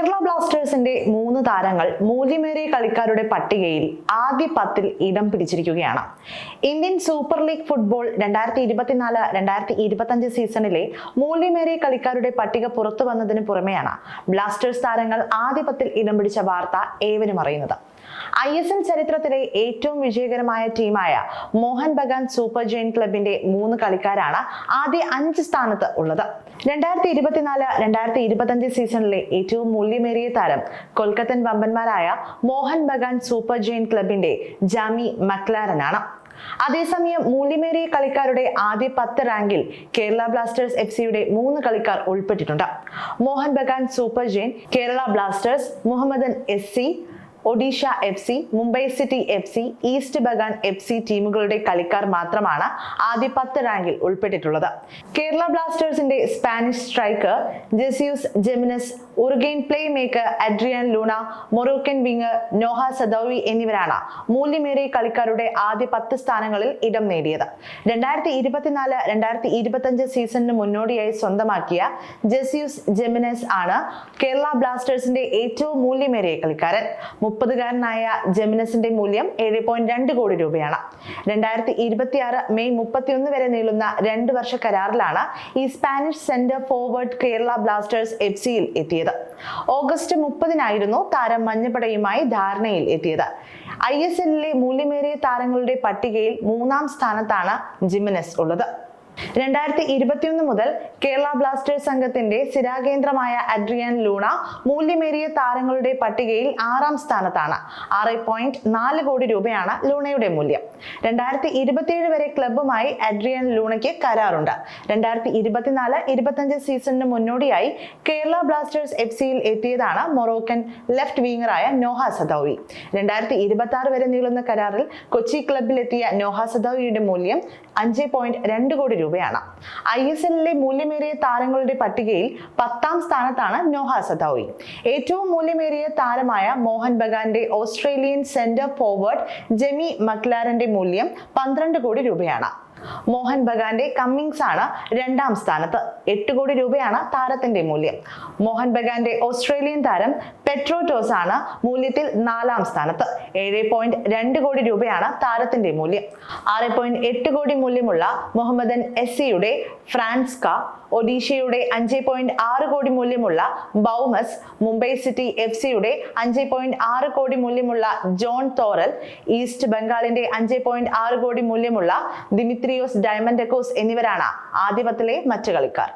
കേരള ബ്ലാസ്റ്റേഴ്സിന്റെ മൂന്ന് താരങ്ങൾ മൂല്യമേറിയ കളിക്കാരുടെ പട്ടികയിൽ ആദ്യ പത്തിൽ ഇടം പിടിച്ചിരിക്കുകയാണ്. ഇന്ത്യൻ സൂപ്പർ ലീഗ് ഫുട്ബോൾ രണ്ടായിരത്തി ഇരുപത്തിനാല് രണ്ടായിരത്തി ഇരുപത്തഞ്ച് സീസണിലെ മൂല്യമേറിയ കളിക്കാരുടെ പട്ടിക പുറത്തു വന്നതിന് പുറമെയാണ് ബ്ലാസ്റ്റേഴ്സ് താരങ്ങൾ ആദ്യ പത്തിൽ ഇടം പിടിച്ച വാർത്ത ഏവരും അറിയുന്നത്. ഐ എസ് എൽ ചരിത്രത്തിലെ ഏറ്റവും വിജയകരമായ ടീമായ മോഹൻ ബഗാൻ സൂപ്പർ ജെയിൻ ക്ലബിന്റെ മൂന്ന് കളിക്കാരാണ് ആദ്യ അഞ്ച് സ്ഥാനത്ത് ഉള്ളത്. രണ്ടായിരത്തി ഇരുപത്തിനാല് രണ്ടായിരത്തി ഇരുപത്തഞ്ച് സീസണിലെ ഏറ്റവും മൂല്യമേറിയ താരം കൊൽക്കത്തൻ വമ്പന്മാരായ മോഹൻ ബഗാൻ സൂപ്പർ ജെയിൻ ക്ലബിന്റെ ജാമി മക്ലാരനാണ്. അതേസമയം മൂല്യമേറിയ കളിക്കാരുടെ ആദ്യ പത്ത് റാങ്കിൽ കേരള ബ്ലാസ്റ്റേഴ്സ് എഫ് സിയുടെ മൂന്ന് കളിക്കാർ ഉൾപ്പെട്ടിട്ടുണ്ട്. Mohun Bagan super giant Kerala Blasters Mohammedan S C Odisha F C Mumbai City F C East Bagan F C ടീമുകളുടെ കളിക്കാർ മാത്രമാണ് ആദ്യ പത്ത് റാങ്കിൽ ഉൾപ്പെട്ടിട്ടുള്ളത്. കേരള ബ്ലാസ്റ്റേഴ്സിന്റെ Spanish striker Jesus Jimenez ഉറുഗെയിൻ playmaker Adrian Luna Moroccan winger Noah Sadaoui എന്നിവരാണ് മൂല്യമേറിയ കളിക്കാരുടെ ആദ്യ പത്ത് സ്ഥാനങ്ങളിൽ ഇടം നേടിയത്. രണ്ടായിരത്തി ഇരുപത്തിനാല് രണ്ടായിരത്തി ഇരുപത്തഞ്ച് സീസണിന് മുന്നോടിയായി സ്വന്തമാക്കിയ ജെസ്യൂസ് ജെമിനസ് ആണ് കേരള ബ്ലാസ്റ്റേഴ്സിന്റെ ഏറ്റവും മൂല്യമേറിയ കളിക്കാരൻ. മുപ്പതുകാരനായ ജെമിനസിന്റെ മൂല്യം ഏഴ് പോയിന്റ് രണ്ട് കോടി രൂപയാണ്. രണ്ടായിരത്തി ഇരുപത്തിയാറ് മെയ് മുപ്പത്തിയൊന്ന് വരെ നീളുന്ന രണ്ട് വർഷ കരാറിലാണ് ഈ Spanish centre forward Kerala Blasters F സിയിൽ എത്തിയത്. ഓഗസ്റ്റ് മുപ്പതിനായിരുന്നു താരം മഞ്ഞപ്പടയുമായി ധാരണയിൽ എത്തിയത്. ഐ എസ് എല്ലിലെ മൂല്യമേറിയ താരങ്ങളുടെ പട്ടികയിൽ മൂന്നാം സ്ഥാനത്താണ് ജിമിനസ് ഉള്ളത്. രണ്ടായിരത്തി ഇരുപത്തിയൊന്ന് മുതൽ കേരള ബ്ലാസ്റ്റേഴ്സ് സംഘത്തിന്റെ സ്ഥിരാകേന്ദ്രമായ അഡ്രിയൻ ലൂണ മൂല്യമേറിയ താരങ്ങളുടെ പട്ടികയിൽ ആറാം സ്ഥാനത്താണ്. ആറ് പോയിന്റ് നാല് കോടി രൂപയാണ് ലൂണയുടെ മൂല്യം. രണ്ടായിരത്തി ഇരുപത്തിയേഴ് വരെ ക്ലബ്ബുമായി അഡ്രിയൻ ലൂണയ്ക്ക് കരാറുണ്ട്. രണ്ടായിരത്തി ഇരുപത്തിനാല് ഇരുപത്തഞ്ച് സീസണിന് മുന്നോടിയായി കേരള ബ്ലാസ്റ്റേഴ്സ് എഫ് സിയിൽ എത്തിയതാണ് മൊറോക്കൻ ലെഫ്റ്റ് വിംഗറായ നോഹ സദൌവി. രണ്ടായിരത്തി ഇരുപത്തി ആറ് വരെ നീളുന്ന കരാറിൽ കൊച്ചി ക്ലബിലെത്തിയ നോഹ സദൌവിയുടെ മൂല്യം അഞ്ച് പോയിന്റ് രണ്ട് കോടി രൂപയാണ്. ഐ എസ് എല്ലിലെ മൂല്യമേറിയ താരങ്ങളുടെ പട്ടികയിൽ പത്താം സ്ഥാനത്താണ് നോഹ സദൌവി. ഏറ്റവും മൂല്യമേറിയ താരമായ മോഹൻ ബഗാന്റെ ഓസ്ട്രേലിയൻ സെന്റർ ഫോർവേഡ് ജെമി മക്ലാരന്റെ മൂല്യം പന്ത്രണ്ട് കോടി രൂപയാണ്. മോഹൻ ബഗാന്റെ കമ്മിങ്സ് ആണ് രണ്ടാം സ്ഥാനത്ത്. എട്ട് കോടി രൂപയാണ് താരത്തിന്റെ മൂല്യം. മോഹൻ ബഗാന്റെ ഓസ്ട്രേലിയൻ താരം പെട്രോട്ടോസ് ആണ് മൂല്യത്തിൽ നാലാം സ്ഥാനത്ത്. ഏഴ് പോയിന്റ് രണ്ട് കോടി രൂപയാണ് താരത്തിന്റെ മൂല്യം. ആറ് പോയിന്റ് എട്ട് കോടി മൂല്യമുള്ള മുഹമ്മദൻ എസ് സിയുടെ ഫ്രാൻസ്ക ഒഡീഷയുടെ അഞ്ച് പോയിന്റ് ആറ് കോടി മൂല്യമുള്ള ബൗമസ് മുംബൈ സിറ്റി എഫ് സിയുടെ അഞ്ച് പോയിന്റ് ആറ് കോടി മൂല്യമുള്ള ജോൺ തോറൽ ഈസ്റ്റ് ബംഗാളിന്റെ അഞ്ച് പോയിന്റ് ആറ് കോടി മൂല്യമുള്ള ദിമിത്രിയോസ് എക്കോസ് എന്നിവരാണ് ആധിപത്യത്തിലെ മറ്റു കളിക്കാർ.